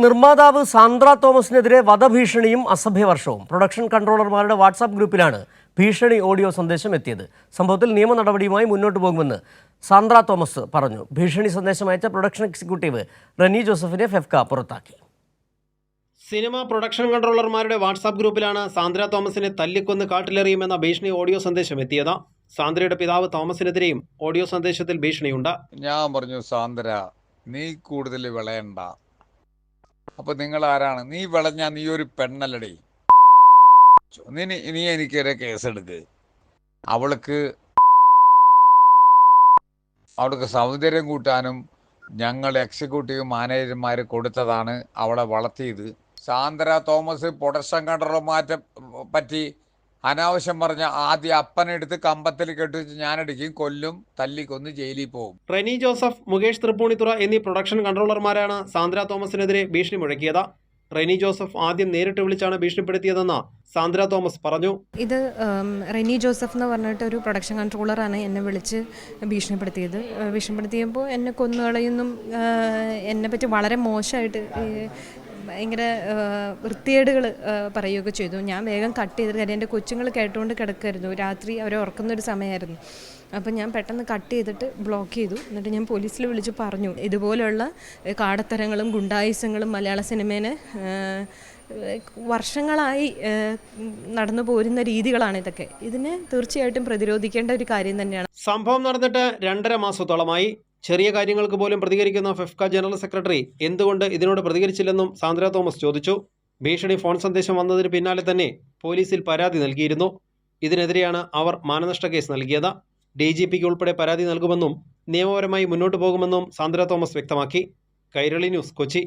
നിർമ്മാതാവ് സാന്ദ്ര തോമസിനെതിരെ വധഭീഷണിയും അസഭ്യവർഷവും. പ്രൊഡക്ഷൻ കൺട്രോളർമാരുടെ വാട്സാപ്പ് ഗ്രൂപ്പിലാണ് ഭീഷണി ഓഡിയോ സന്ദേശം എത്തിയത്. സംഭവത്തിൽ നിയമ നടപടിയുമായി മുന്നോട്ട് പോകുമെന്ന് സാന്ദ്ര തോമസ് പറഞ്ഞു. ഭീഷണി സന്ദേശം അയച്ച പ്രൊഡക്ഷൻ എക്സിക്യൂട്ടീവ് റെനി ജോസഫിനെ ഫെഫ്ക പുറത്താക്കി. സിനിമ പ്രൊഡക്ഷൻ കൺട്രോളർമാരുടെ വാട്സാപ്പ് ഗ്രൂപ്പിലാണ് സാന്ദ്ര തോമസിനെ തല്ലിക്കൊന്ന് കാട്ടിലെറിയുമെന്ന ഭീഷണി ഓഡിയോ സന്ദേശം എത്തിയത്. സാന്ദ്രയുടെ പിതാവ് തോമസിനെതിരെയും ഓഡിയോ സന്ദേശത്തിൽ ഭീഷണിയുണ്ട്. ഞാൻ പറഞ്ഞു സാന്ദ്ര നീ കൂടുതൽ വിളയണ്ട. അപ്പൊ നിങ്ങൾ ആരാണ് നീ വിളഞ്ഞ നീ ഒരു പെണ്ണല്ലടി. നീ നീ എനിക്കൊരു കേസെടുക്ക്. അവൾക്ക് അവൾക്ക് സൗന്ദര്യം കൂട്ടാനും ഞങ്ങൾ എക്സിക്യൂട്ടീവ് മാനേജർമാർ കൊടുത്തതാണ് അവളെ വളർത്തിയത്. സാന്ദ്ര തോമസ് പൊടശം കണ്ടറോ മാറ്റം പറ്റി അനാവശ്യം പറഞ്ഞ ആദ്യം അപ്പനെടുത്ത് കമ്പത്തിൽ കെട്ടിച്ച് ഞാനടിക്കും കൊല്ലും തല്ലിക്കൊന്ന് ജയിലിൽ പോകും. റെനി ജോസഫ് മുകേഷ് തൃപ്പൂണിത്തുറ എന്നീ പ്രൊഡക്ഷൻ കൺട്രോളർമാരാണ് സാന്ദ്ര തോമസിനെതിരെ ഭീഷണി മുഴക്കിയത്. റെനി ജോസഫ് ആദ്യം നേരിട്ട് വിളിച്ചാണ് ഭീഷണിപ്പെടുത്തിയതെന്ന് സാന്ദ്ര തോമസ് പറഞ്ഞു. ഇത് റെനി ജോസഫ് എന്ന് പറഞ്ഞിട്ട് ഒരു പ്രൊഡക്ഷൻ കൺട്രോളറാണ് എന്നെ വിളിച്ച് ഭീഷണിപ്പെടുത്തിയത്. ഭീഷണിപ്പെടുത്തിയപ്പോൾ എന്നെ കൊന്നുകളയുന്നും എന്നെ പറ്റി വളരെ മോശമായിട്ട് ഭയങ്കര വൃത്തികേടുകൾ പറയുകയൊക്കെ ചെയ്തു. ഞാൻ വേഗം കട്ട് ചെയ്തിട്ട് കാര്യം എന്റെ കൊച്ചുങ്ങൾ കേട്ടുകൊണ്ട് കിടക്കുമായിരുന്നു രാത്രി അവരെ ഉറക്കുന്നൊരു സമയമായിരുന്നു അപ്പം ഞാൻ പെട്ടെന്ന് കട്ട് ചെയ്തിട്ട് ബ്ലോക്ക് ചെയ്തു. എന്നിട്ട് ഞാൻ പോലീസിൽ വിളിച്ച് പറഞ്ഞു ഇതുപോലുള്ള കാടത്തരങ്ങളും ഗുണ്ടായുസങ്ങളും മലയാള സിനിമേനെ വർഷങ്ങളായി നടന്നു പോരുന്ന രീതികളാണ് ഇതൊക്കെ. ഇതിനെ തീർച്ചയായിട്ടും പ്രതിരോധിക്കേണ്ട ഒരു കാര്യം തന്നെയാണ്. സംഭവം നടന്നിട്ട് രണ്ടര മാസത്തോളമായി. ചെറിയ കാര്യങ്ങൾക്ക് പോലും പ്രതികരിക്കുന്ന ഫെഫ്ക ജനറൽ സെക്രട്ടറി എന്തുകൊണ്ട് ഇതിനോട് പ്രതികരിച്ചില്ലെന്നും സാന്ദ്ര തോമസ് ചോദിച്ചു. ഭീഷണി ഫോൺ സന്ദേശം വന്നതിന് പിന്നാലെ തന്നെ പോലീസിൽ പരാതി നൽകിയിരുന്നു. ഇതിനെതിരെയാണ് അവർ മാനനഷ്ട കേസ് നൽകിയത്. ഡി ജി പിക്ക് ഉൾപ്പെടെ പരാതി നൽകുമെന്നും നിയമപരമായി മുന്നോട്ട് പോകുമെന്നും സാന്ദ്ര തോമസ് വ്യക്തമാക്കി. കൈരളി ന്യൂസ് കൊച്ചി.